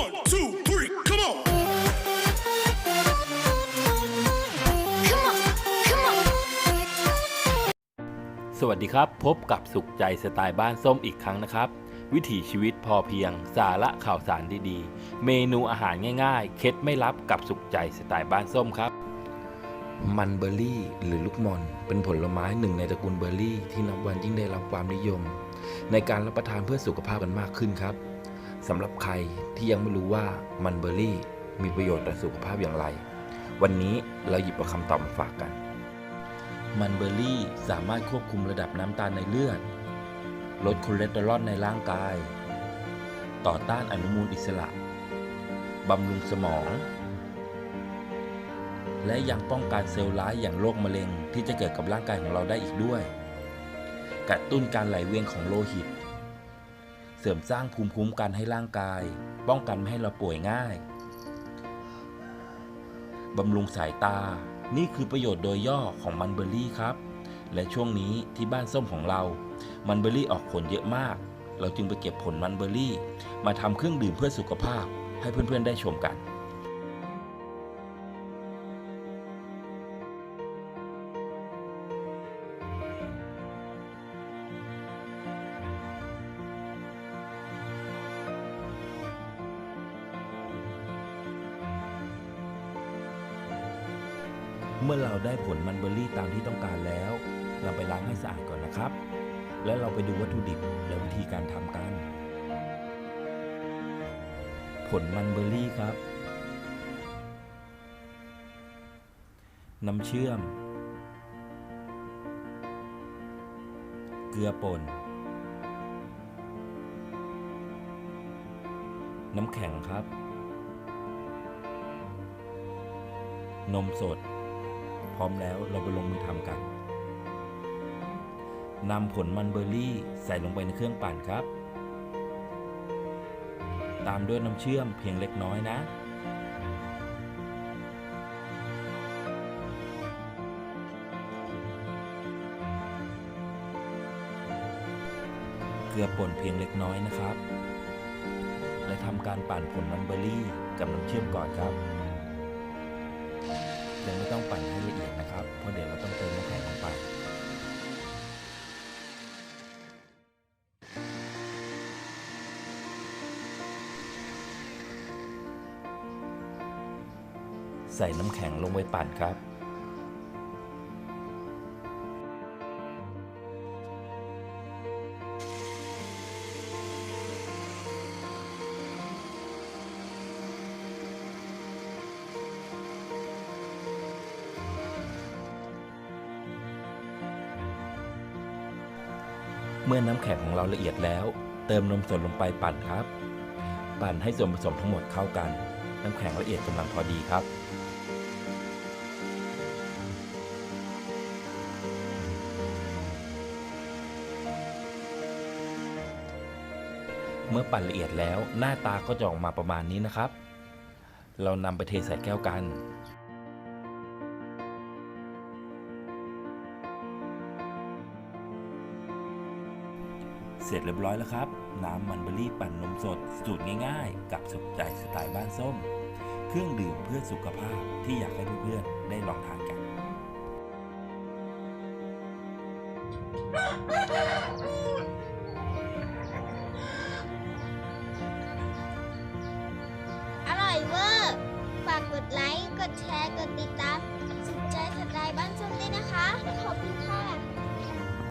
One, two, three, come on. Come on, come on. สวัสดีครับ พบกับสุขใจสไตล์บ้านส้มอีกครั้งนะครับ วิถีชีวิตพอเพียง สาระข่าวสารดีๆ เมนูอาหารง่ายๆ เคล็ดไม่ลับกับสุขใจสไตล์บ้านส้มครับ มันเบอร์รี่หรือลูกมอน เป็นผลไม้หนึ่งในตระกูลเบอร์รี่ที่นับวันยิ่งได้รับความนิยม ในการรับประทานเพื่อสุขภาพกันมากขึ้นครับ สำหรับใครที่ยังไม่รู้ว่ามันเบอร์รี่มีประโยชน์ต่อสุขภาพอย่างไร วันนี้เราหยิบเอาคำตอบมาฝากกัน มันเบอร์รี่สามารถควบคุมระดับน้ำตาลในเลือด ลดคอเลสเตอรอลในร่างกาย ต่อต้านอนุมูลอิสระบำรุงสมอง และยังป้องกันเซลล์ร้ายอย่างโรคมะเร็งที่จะเกิดกับร่างกายของเราได้อีกด้วย กระตุ้นการไหลเวียนของโลหิต เสริมสร้างภูมิคุ้มกันให้ร่างกาย ป้องกันไม่ให้เราป่วยง่ายบำรุงสายตา นี่คือประโยชน์โดยย่อของมันเบอร์รี่ครับ และช่วงนี้ที่บ้านส้มของเรา มันเบอร์รี่ออกผลเยอะมาก เราจึงไปเก็บผลมันเบอร์รี่ มาทำเครื่องดื่มเพื่อสุขภาพให้เพื่อนๆได้ชมกัน เมื่อเราได้ผลมันเบอร์รี่ตามที่ต้องการแล้ว เราไปล้างให้สะอาดก่อนนะครับ แล้วเราไปดูวัตถุดิบและวิธีการทำกัน ผลมันเบอร์รี่ครับ น้ำเชื่อม เกลือป่น น้ำแข็งครับ นมสด ร้อมแล้วเราไปลงมือทำกันนำผลมันเบอร์รี่ใส่ลงไปในเครื่องปั่นครับ ตามด้วยน้ำเชื่อมเพียงเล็กน้อยนะ เกลือป่นเพียงเล็กน้อยนะครับ และทำการปั่นผลมันเบอร์รี่กับน้ำเชื่อมก่อนครับ ยังไม่ต้องปั่นให้ละเอียดนะครับ เพราะเดี๋ยวเราต้องเติมน้ำแข็งลงไป ใส่น้ำแข็งลงไปปั่นครับ เมื่อน้ำแข็งของเราละเอียดแล้ว เติมนมสดลงไปปั่นครับ ปั่นให้ส่วนผสมทั้งหมดเข้ากัน น้ำแข็งละเอียดกำลังพอดีครับ เมื่อปั่นละเอียดแล้วหน้าตาก็จะออกมาประมาณนี้นะครับ เรานำไปเทใส่แก้วกัน เสร็จเรียบร้อยแล้วครับ น้ำมันเบอรี่ปั่นนมสด สูตรง่ายๆ กับสุขใจสไตล์บ้านส้ม เครื่องดื่มเพื่อสุขภาพที่อยากให้เพื่อนๆได้ลองทานกัน อร่อยเวอร์ฝากกดไลค์ กดแชร์ กดติดตามสุขใจสไตล์บ้านส้มด้วยนะคะ ขอบคุณ